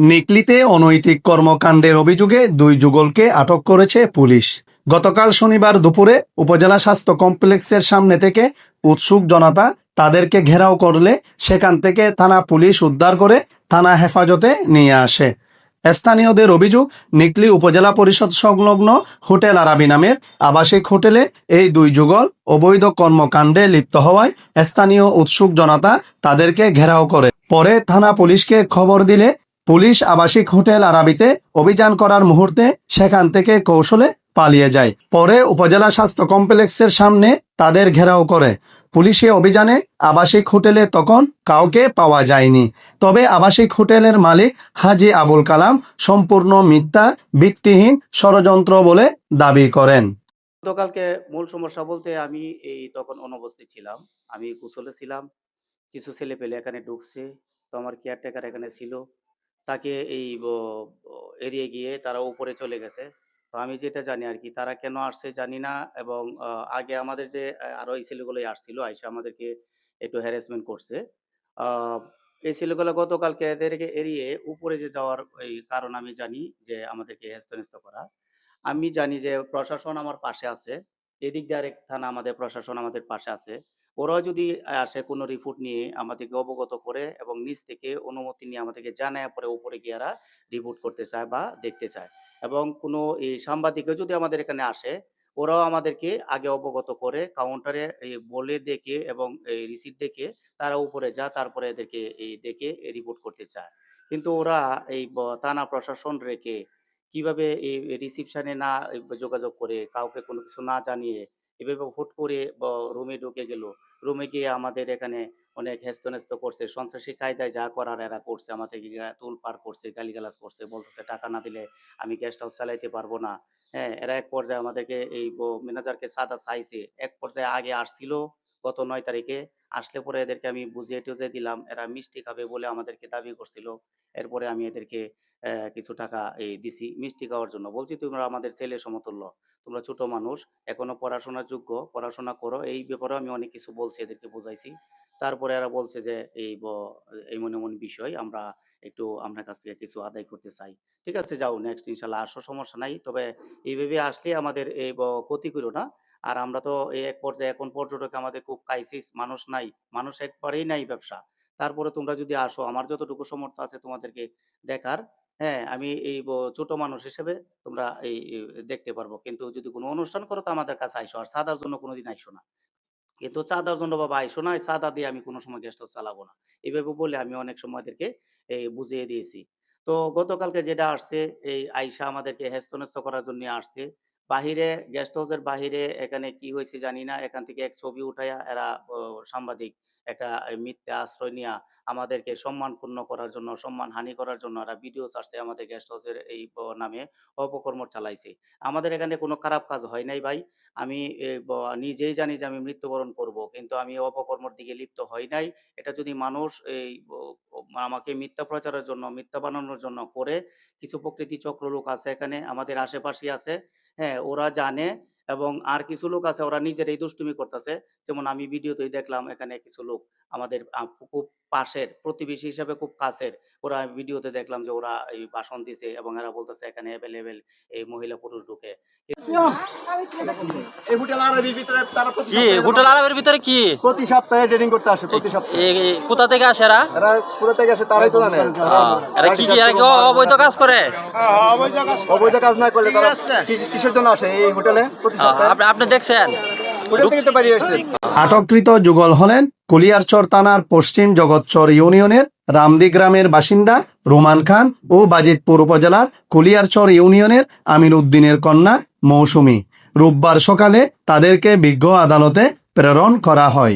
নিকলিতে অনৈতিক কর্মকাণ্ডের অভিযোগে দুই যুগলকে আটক করেছে পুলিশ। গতকাল শনিবার দুপুরে উপজেলা স্বাস্থ্য কমপ্লেক্সের সামনে থেকে উৎসুক জনতা তাদেরকে ঘেরাও করলে সেখান থেকে থানা পুলিশ উদ্ধার করে থানা হেফাজতে নিয়ে আসে। স্থানীয়দের অভিযোগ, নিকলি উপজেলা পরিষদ সংলগ্ন হোটেল আরাবি নামের আবাসিক হোটেলে এই দুই যুগল অবৈধ কর্মকাণ্ডে লিপ্ত হওয়ায় স্থানীয় উৎসুক জনতা তাদেরকে ঘেরাও করে। পরে থানা পুলিশকে খবর দিলে পুলিশ আবাসিক হোটেল আরাবিতে অভিযান করার মুহূর্তে সেখান থেকে কৌশলে পালিয়ে যায়। পরে উপজেলা স্বাস্থ্য কমপ্লেক্সের সামনে তাদের ঘেরাও করে। পুলিশি অভিযানে আবাসিক হোটেলে তখন কাউকে পাওয়া যায়নি। তবে আবাসিক হোটেলের মালিক হাজি আবুল কালাম সম্পূর্ণ মিথ্যা, ভিত্তিহীন ষড়যন্ত্র বলে দাবি করেন। গতকালকে মূল সমস্যা বলতে আমি এই তখন অনুপস্থিত ছিলাম। আমি কুশলে ছিলাম। কিছু ছেলে পেলে এখানে ঢুকছে। তো আমার কেয়ারটেকার এখানে ছিল। তাকে এই এড়িয়ে গিয়ে তারা উপরে চলে গেছে। তো আমি যেটা জানি আর কি তারা কেন আসছে জানি না এবং আহ, আগে আমাদের যে আরও এই ছেলেগুলোই আসছিল আইসা আমাদেরকে একটু হ্যারাসমেন্ট করছে। আহ, এই ছেলেগুলো গতকালকে এদেরকে এড়িয়ে উপরে যে যাওয়ার এই কারণ আমি জানি যে আমাদেরকে হেস্তনেস্ত করা। আমি জানি যে প্রশাসন আমার পাশে আছে। এদিক দিয়ে আরেক থানা আমাদের প্রশাসন আমাদের পাশে আছে। ওরাও যদি আসে কোনো রিপোর্ট নিয়ে আমাদেরকে অবগত করে এবং নিজ থেকে অনুমতি নিয়ে আমাদেরকে জানায়, পরে উপরে গিয়ে এরা রিপোর্ট করতে চায় বা দেখতে চায়। এবং কোনো এই সাংবাদিকও যদি আমাদের এখানে আসে, ওরাও আমাদেরকে আগে অবগত করে কাউন্টারে বলে দেখে এবং এই রিসিট দেখে তারা উপরে যা তারপরে এদেরকে এই দেখে রিপোর্ট করতে চায়। কিন্তু ওরা এই থানা প্রশাসন রেখে কীভাবে এই রিসিপশনে না যোগাযোগ করে, কাউকে কোনো কিছু না জানিয়ে এভাবে হুট করে রুমে ঢুকে গেল রুমে গিয়ে আমাদের এখানে অনেক হেস্তনেস্ত করছে, সন্ত্রাসী কায়দায় যা করার এরা করছে আমাদের গা- তুল পার করছে, গালিগালাজ করছে, বলতেছে টাকা না দিলে আমি গেস্ট হাউস চালাইতে পারব না। হ্যাঁ এরা এক পর্যায়ে আমাদেরকে এই ম্যানেজারকে সাদা চাইছে, এক পর্যায়ে আগে আসছিল গত নয় তারিখে, আসলে পরে এদেরকে আমি বুঝিয়ে টুঝিয়ে দিলাম, এরা মিষ্টি খাবে বলে আমাদেরকে দাবি করছিল, এরপরে আমি এদেরকে কিছু টাকা এই দিছি, মিষ্টি খাওয়ার জন্য। বলছি, তোমরা আমাদের ছেলে সমতুল্য, তোমরা ছোট মানুষ, এখনও পড়াশোনার যোগ্য, পড়াশোনা করো। এই ব্যাপারেও আমি অনেক কিছু বলছি এদেরকে বুঝাইছি। তারপরে এরা বলছে যে, এই ব- এই মনে মনে বিষয়, আমরা একটু আপনার কাছ থেকে কিছু আদায় করতে চাই। ঠিক আছে, যাও নেক্সট ইনশাল্লাহ, আসো, সমস্যা নাই। তবে এইভাবে আসলে আমাদের এই ক্ষতি করো না। আর আমরা তো এই এক পর্যায়ে, এখন পর্যটক আমাদের খুব ক্রাইসিস মানুষ নাই, মানুষ একবারেই নাই ব্যবসা। তারপরে তোমরা যদি আসো, আমার যতটুকু সমর্থ আছে তোমাদেরকে দেখার। হ্যাঁ আমি এই ছোট মানুষ হিসেবে তোমরা এই দেখতে পারব। কিন্তু যদি কোনো অনুষ্ঠান করো তো আমাদের কাছে আইসো। আর সাদার জন্য কোনোদিন আইসো না। কিন্তু চাঁদার জন্য বাবা আইসো না চাঁদা দিয়ে আমি কোনো সময় গেস্ট হাউস চালাবো না। এইভাবে বলে আমি অনেক সময় এদেরকে এই বুঝিয়ে দিয়েছি। তো গতকালকে যেটা আসছে, এই আইসা আমাদেরকে হেস্তনেস্ত করার জন্য আসছে। বাহিরে গেস্ট হাউসের বাহিরে এখানে কি হয়েছে জানি না। এখান থেকে এক ছবি উঠাইয়া এরা সাংবাদিক একটা মিথ্যা আশ্রয় নিয়া আমাদেরকে সম্মানপূর্ণ করার জন্য সম্মান হানি করার জন্য এরা ভিডিও ছাড়ছে, আমাদের গেস্ট হাউসের এই নামে অপকর্ম চালাইছে। আমাদের এখানে কোনো খারাপ কাজ হয় নাই ভাই। আমি নিজেই জানি যে আমি মৃত্যুবরণ করব, কিন্তু আমি অপকর্মর দিকে লিপ্ত হই নাই। এটা যদি মানুষ এই আমাকে মিথ্যা প্রচারের জন্য, মিথ্যা বানানোর জন্য করে, কিছু প্রকৃতি চক্র লোক আছে এখানে, আমাদের আশেপাশে আছে। হ্যাঁ ওরা জানে এবং আর কিছু লোক আছে, ওরা নিজের এই দুষ্টুমি করতেছে। যেমন আমি ভিডিওতেই দেখলাম এখানে কিছু লোক। আমাদের খুব পাশের প্রতিবেশী হিসাবে খুব কাছের। ওরা ভিডিওতে দেখলাম যে ওরা এই ভাষণ দিছে এবং এরা বলতেছে এখানে অ্যাভেলেবেল এই মহিলা পুরুষ ঢুকে। এই হোটেল আরবির ভিতরে তারা প্রতি কি? সপ্তাহে হোটেল আরবের ভিতরে কি? প্রতি সপ্তাহে ট্রেনিং করতে আসে প্রতি সপ্তাহে। এ- এ- কোথা থেকে আসে এরা? এরা পুরো থেকে আসে তারাই তো জানে। এরা কি কি এরা কি অবৈধ কাজ করে? অবৈধ কাজ না করলে তারা কিসের জন্য আসে এই হোটেলে প্রতি সপ্তাহে? আপনি দেখছেন। হোটেল থেকে তো বেরিয়ে এসেছে আটককৃত যুগল হলেন কুলিয়ারচর থানার পশ্চিম জগৎচর ইউনিয়নের রামদি গ্রামের বাসিন্দা রোমান খান ও বাজিতপুর উপজেলার কুলিয়ারচর ইউনিয়নের আমির উদ্দিনের কন্যা মৌসুমী রোববার সকালে তাদেরকে বিজ্ঞ আদালতে প্রেরণ করা হয়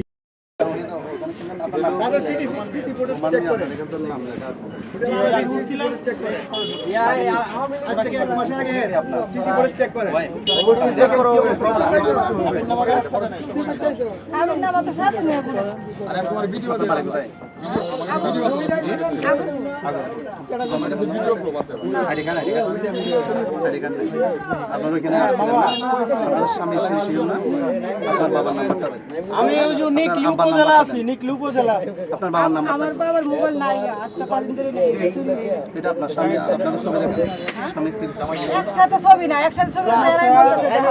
স্বামী আমি ওই যে নিকলি নাম্বারটা আছি, নিকলি উপজেলা আপনার বাবার নাম্বার আমার বাবার মোবাইল নাই আজকে কদিন ধরে। এটা আপনার স্বামী আপনাদের ছবি দেখেন স্বামী স্ত্রী একসাথে ছবি না একসাথে ছবি না এরাই বলতেছে দেখা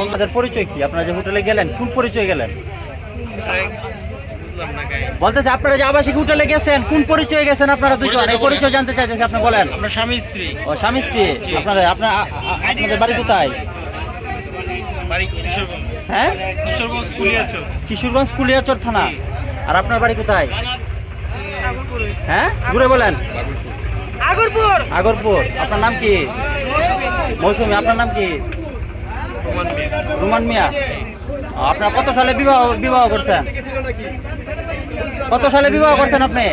আপনাদের পরিচয় কি? আপনারা যে হোটেলে গেলেন কোন পরিচয় গেলেন। বলতেছে আপনারা যে আবাসিক হোটেলে গেছেন কোন পরিচয়ে গেছেন আপনারা দুজন এই পরিচয় জানতে চাইতেছে আপনি বলেন। আমরা স্বামী স্ত্রী। ও স্বামী স্ত্রী। আপনাদের আপনার আ- আ- আপনাদের বাড়ি কোথায়? হ্যাঁ? কিশোরগঞ্জ স্কুলে আছো কিশোরগঞ্জ কুলিয়াচর থানা। আর আপনার বাড়ি কোথায়? হ্যাঁ? ঘুরে বলেন। আগরপুর। আগরপুর। আপনার নাম কি? মৌসুমি। আপনার নাম কি? রুমান মিয়া। আপনার কত সালে বিবাহ বিবাহ করছেন? কত সালে বিবাহ করছেন আপনি?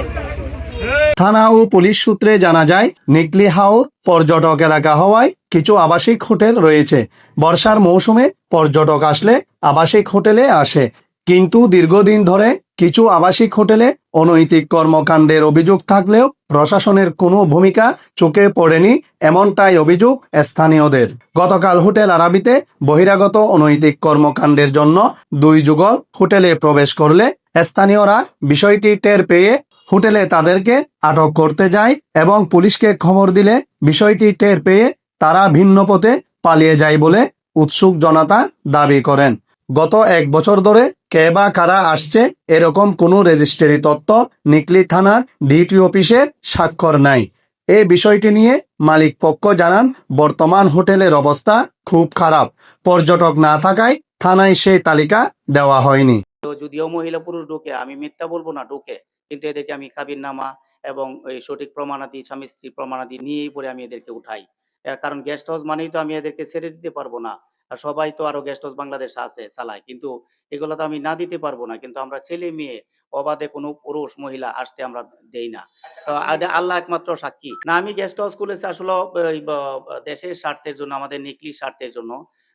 থানা ও পুলিশ সূত্রে জানা যায়, নিকলি হাওর পর্যটক এলাকা হওয়ায় কিছু আবাসিক হোটেল রয়েছে। বর্ষার মৌসুমে পর্যটক আসলে আবাসিক হোটেলে আসে। কিন্তু দীর্ঘদিন ধরে কিছু আবাসিক হোটেলে অনৈতিক কর্মকাণ্ডের অভিযোগ থাকলেও প্রশাসনের কোনো ভূমিকা চোখে পড়েনি এমনটাই অভিযোগ স্থানীয়দের। গতকাল হোটেল আরাবিতে বহিরাগত অনৈতিক কর্মকাণ্ডের জন্য দুই যুগল হোটেলে প্রবেশ করলে স্থানীয়রা বিষয়টি টের পেয়ে হোটেলে তাদেরকে আটক করতে যায় এবং পুলিশকে খবর দিলে বিষয়টি টের পেয়ে তারা ভিন্ন পথে পালিয়ে যায় বলে উৎসুক জনতা দাবি করেন। গত এক বছর ধরে কে বা কারা আসছে এরকম কোনো রেজিস্ট্রি তথ্য নিকলি থানার ডিটি অফিসের স্বাক্ষর নাই। এই বিষয়টি নিয়ে মালিক পক্ষ জানান, বর্তমান হোটেলের অবস্থা খুব খারাপ। পর্যটক না থাকায় থানায় সেই তালিকা দেওয়া হয়নি। তো যদিও মহিলা পুরুষ ঢোকে, আমি মিথ্যা বলব না ঢোকে, কিন্তু এদেরকে আমি কাবির নামা এবং সঠিক প্রমাণাদি, স্বামী স্ত্রী প্রমাণাদি নিয়েই পরে আমি এদেরকে উঠাই। এর কারণ গেস্ট হাউস মানেই তো আমি এদেরকে ছেড়ে দিতে পারব না। আর সবাই তো আরও গেস্ট হাউস বাংলাদেশ আছে চালায়। কিন্তু এগুলো তো আমি না দিতে পারব না। কিন্তু আমরা ছেলে মেয়ে অবাধে কোনো পুরুষ মহিলা আসতে আমরা দেই না। তো আল্লাহ একমাত্র সাক্ষী। না আমি গেস্ট হাউস খুলেছি আসলে দেশের স্বার্থের জন্য আমাদের নিকলি স্বার্থের জন্য।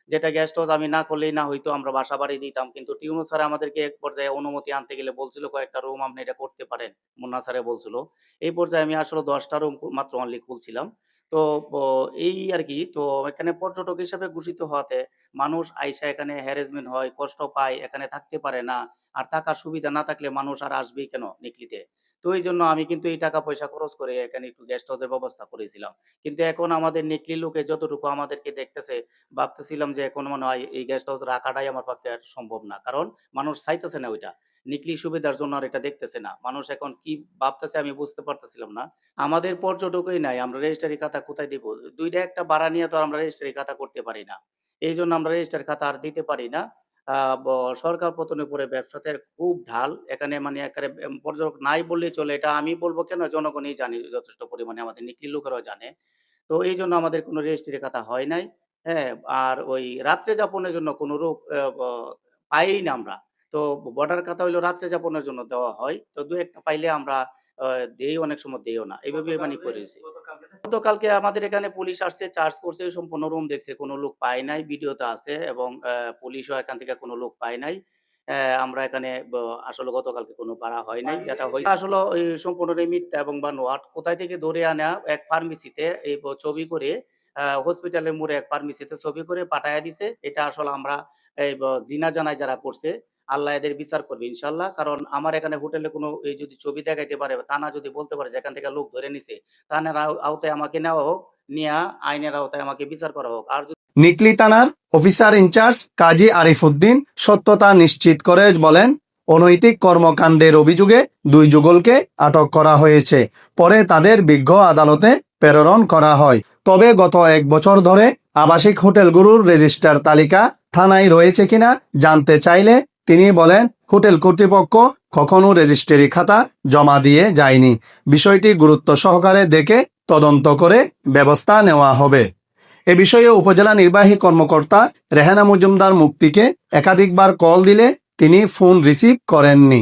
যেটা গেস্ট হাউস আমি না করলেই না হয়তো আমরা বাসা বাড়ি দিতাম। কিন্তু টিউনো স্যার আমাদেরকে এক পর্যায়ে অনুমতি আনতে গেলে বলছিল কয়েকটা রুম আপনি এটা করতে পারেন। মুন্না স্যারে বলছিল। এই পর্যায়ে আমি আসলে দশটা রুম মাত্র অনলি খুলছিলাম। তো এই আর কি তো এখানে পর্যটক হিসেবে ঘোষিত হওয়াতে মানুষ আইসা এখানে হ্যারাসমেন্ট হয়, কষ্ট পায়, এখানে থাকতে পারে না। আর থাকার সুবিধা না থাকলে মানুষ আর আসবেই কেন নিকলিতে? তো এই জন্য আমি কিন্তু এই টাকা পয়সা খরচ করে এখানে একটু গেস্ট হাউসের ব্যবস্থা করেছিলাম। কিন্তু এখন আমাদের নিকলি লোকে যতটুকু আমাদেরকে দেখতেছে, ভাবতেছিলাম যে এখন মনে হয় এই গেস্ট হাউস রাখাটাই আমার পক্ষে সম্ভব না। কারণ মানুষ চাইতেছে না ওইটা। নিকলি সুবিধার জন্য আর এটা দেখতেছে না। মানুষ এখন কি ভাবতেছে আমি বুঝতে পারতেছিলাম না। আমাদের পর্যটকই নাই, আমরা রেজিস্ট্রারি খাতা কোথায় দিব? দুইটা একটা ভাড়া নিয়ে তো আমরা রেজিস্ট্রারি খাতা করতে পারি না। এই জন্য আমরা রেজিস্টার খাতা আর দিতে পারি না। সরকার পতনের পরে ব্যবসাতে খুব ঢাল, এখানে মানে একেবারে পর্যটক নাই বললেই চলে। এটা আমি বলব কেন? জনগণই জানি যথেষ্ট পরিমাণে, আমাদের নিকলি লোকেরাও জানে। তো এই জন্য আমাদের কোনো রেজিস্ট্রি খাতা হয় নাই। হ্যাঁ আর ওই রাত্রে যাপনের জন্য কোনো রোগ পাইই না আমরা। তো বর্ডার খাতা হইল রাত্রে যাপনের জন্য দেওয়া হয়। তো দু একটা পাইলে আমরা দেই অনেক সময় দেইও না। এইভাবে মানে করেছি গতকালকে আমাদের এখানে পুলিশ আসছে চার্জ করছে সম্পূর্ণ রুম দেখছে কোনো লোক পায় নাই ভিডিওতে আছে এবং পুলিশও এখান থেকে কোনো লোক পায় নাই। আমরা এখানে আসলে গতকালকে কোনো পাড়া হয় নাই যেটা হয়েছে আসলে ওই সম্পূর্ণটাই মিথ্যা এবং বা নোয়াট কোথায় থেকে ধরে আনা এক ফার্মেসিতে এই ছবি করে হসপিটালের মোড়ে এক ফার্মেসিতে ছবি করে পাঠায় দিছে। এটা আসলে আমরা এই ঘৃণা জানাই যারা করছে আল্লাহ এদের বিচার করবে ইনশাল্লাহ কারণ আমার এখানে হোটেলে কোনো, এই যদি ছবি দেখাইতে পারে, তা না যদি বলতে পারে, যেখান থেকে লোক ধরে নিছে তাহলে আওতায় আমাকে নেওয়া হোক, নিয়ে আইনের আওতায় আমাকে বিচার করা হোক। আর নিকলি থানার অফিসার ইনচার্জ কাজী আরিফুদ্দিন সত্যতা নিশ্চিত করে বলেন, অনৈতিক কর্মকাণ্ডের অভিযোগে দুই যুগলকে আটক করা হয়েছে। পরে তাদের বিজ্ঞ আদালতে প্রেরণ করা হয়। তবে গত এক বছর ধরে আবাসিক হোটেলগুলোর রেজিস্টার তালিকা থানায় রয়েছে কিনা জানতে চাইলে তিনি বলেন, হোটেল কর্তৃপক্ষ কখনো রেজিস্ট্রি খাতা জমা দিয়ে যায়নি। বিষয়টি গুরুত্ব সহকারে দেখে তদন্ত করে ব্যবস্থা নেওয়া হবে। এ বিষয়ে উপজেলা নির্বাহী কর্মকর্তা রেহানা মজুমদার মুক্তিকে একাধিকবার কল দিলে তিনি ফোন রিসিভ করেননি।